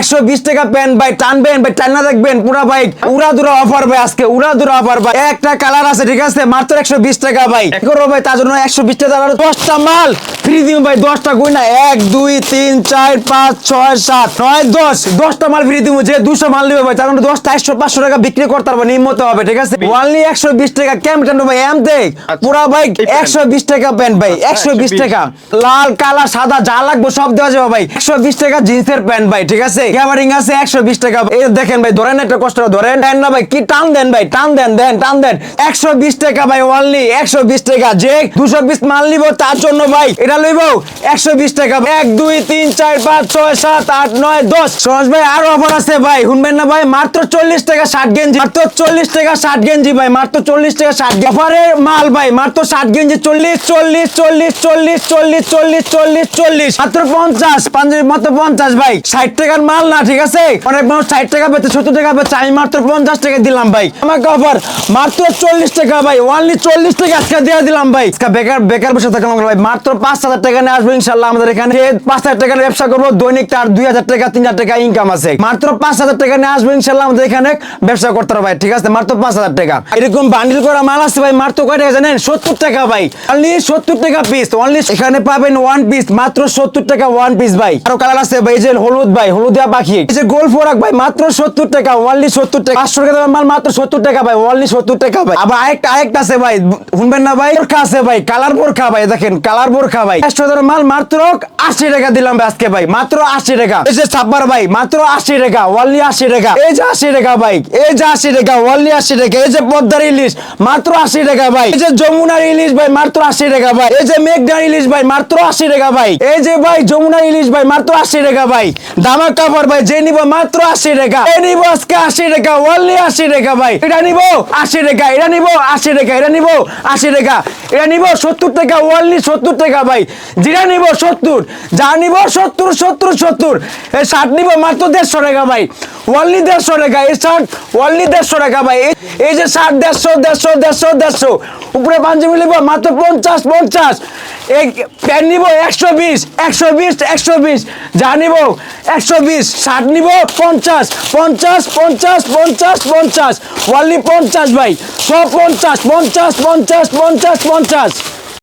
একশো বিশ টাকা প্যান্ট ভাই টানবেন ভাই দেখবেন পুরা ভাই উড়া দুরা অফার ভাই আজকে উড়া দুরা অফার ভাই। একটা কালার আছে ঠিক আছে? মাত্র একশো বিশ টাকা ভাই। ভাই তার জন্য একশো বিশ টাকা আরও দশটা মাল। ফ্রি ভাই দশটা গুই না। এক দুই তিন চার পাঁচ ছয় সাত নয় দশ। দশটা মাল ফ্রি দিব যে দুশো মাল নেবে ভাই তার জন্য দশটা একশো পাঁচশো টাকা বিক্রি করতে পারব নিম্নত হবে ঠিক আছে? ওয়ানলি একশো বিশ টাকা কেমন টানবো ভাই এম দেখ। পুরা ভাই। একশো বিশ টাকা প্যান্ট ভাই একশো বিশ 120 টাকা। লাল কালা সাদা যা লাগবে সব দেওয়া যাবে ভাই। একশো বিশ টাকা জিন্সের প্যান্ট ভাই ঠিক আছে? চল্লিশ টাকা ষাট গেঞ্জি। চল্লিশ টাকা ষাট গেঞ্জি ভাই, মাত্র চল্লিশ টাকা ষাট অফারের মাল ভাই, মাত্র ষাট গেঞ্জি। চল্লিশ চল্লিশ চল্লিশ চল্লিশ চল্লিশ চল্লিশ চল্লিশ চল্লিশ। মাত্র পঞ্চাশ, পাঞ্জাবি, মাত্র পঞ্চাশ ভাই। ষাট টাকার মাল না, ঠিক আছে? অনেক মানুষ ষাট টাকা পেতে সত্তর টাকা পেতে আমি মাত্র পঞ্চাশ টাকা দিলাম ভাই। আমাকে অফার মাত্র চল্লিশ টাকা ভাই অনলি চল্লিশ টাকা আজকে দিয়ে দিলাম ভাই। বেকার বেকার বসে থাকলাম ভাই, মাত্র পাঁচ হাজার টাকা নিয়ে আসব ইনশাল্লাহ আমাদের এখানে। পাঁচ হাজার টাকার ব্যবসা করব, দৈনিক তার দুই হাজার টাকা, তিন হাজার টাকা ইনকাম আছে। মাত্র পাঁচ হাজার টাকা নিয়ে আসব ইনশাল্লাহ আমাদের এখানে ব্যবসা করতে হবে ভাই, ঠিক আছে? মাত্র পাঁচ হাজার টাকা। এরকম বান্ডিল করা মাল আছে ভাই, মাত্র কয় টাকা জানেন? সত্তর টাকা ভাই। অনলি সত্তর টাকা পিস অনলি এখানে পাবেন ওয়ান পিস মাত্র সত্তর টাকা ওয়ান পিস ভাই। আরও কালার আছে ভাই যে হলুদ ভাই হলুদিয়া পাখি এই যে গোল ফোরাক ভাই, মাত্র সত্তর টাকা অনলি সত্তর টাকা। পাঁচশো টাকা মাল মাত্র সত্তর টাকা ভাই অনলি সত্তর টাকা ভাই। আবার আরেকটা আরেকটা আছে ভাই, শুনবেন না ভাই, বোরখা আছে ভাই কালার বোরখা ভাই, দেখেন কালার বোরখা ভাই। একশো টাকার মাল মাত্র আশি টাকা দিলাম ভাই আজকে ভাই, মাত্র আশি টাকা। এই যে ছাপ্পার ভাই, মাত্র আশি টাকা অনলি আশি টাকা। এই যে আশি টাকা ভাই, এই যে আশি টাকা অনলি আশি টাকা। এই যে পদ্মার ইলিশ, মাত্র আশি টাকা ভাই। এই যে যমুনার ইলিশ ভাই, মাত্র আশি টাকা ভাই। এই যে মেঘনার ইলিশ ভাই, মাত্র আশি টাকা ভাই। এই যে ভাই, যমুনার ইলিশ ভাই, মাত্র আশি টাকা ভাই। দামাক কাপড় ভাই, যে নিব মাত্র আশি টাকা। এ নিব আজকে আশি টাকা অনলি আশি টাকা ভাই। এটা নিব আশি টাকা, এটা নিব আশি টাকা, এটা নিব আশি টাকা। এটা নিব সত্তর টাকা অনলি সত্তর টাকা ভাই। জিরা নিব সত্তর, যা নিব সত্তর সত্তর সত্তর। এই শার্ট নিব মাত্র দেড়শো টাকা ভাই। অনলি দেড়শো টাকা, এই শার্ট অনলি দেড়শো টাকা ভাই। এই যে শার্ট দেড়শো দেড়শো দেড়শো দেড়শো। উপরে পাঞ্জাবি নিব মাত্র পঞ্চাশ পঞ্চাশ। এই প্যান্ট নিব একশো বিশ একশো বিশ একশো বিশ। যা নিব একশো বিশ, ষাট নিব, পঞ্চাশ পঞ্চাশ পঞ্চাশ পঞ্চাশ পঞ্চাশ। অনলি পঞ্চাশ ভাই। সব পঞ্চাশ পঞ্চাশ পঞ্চাশ পঞ্চাশ পঞ্চাশ।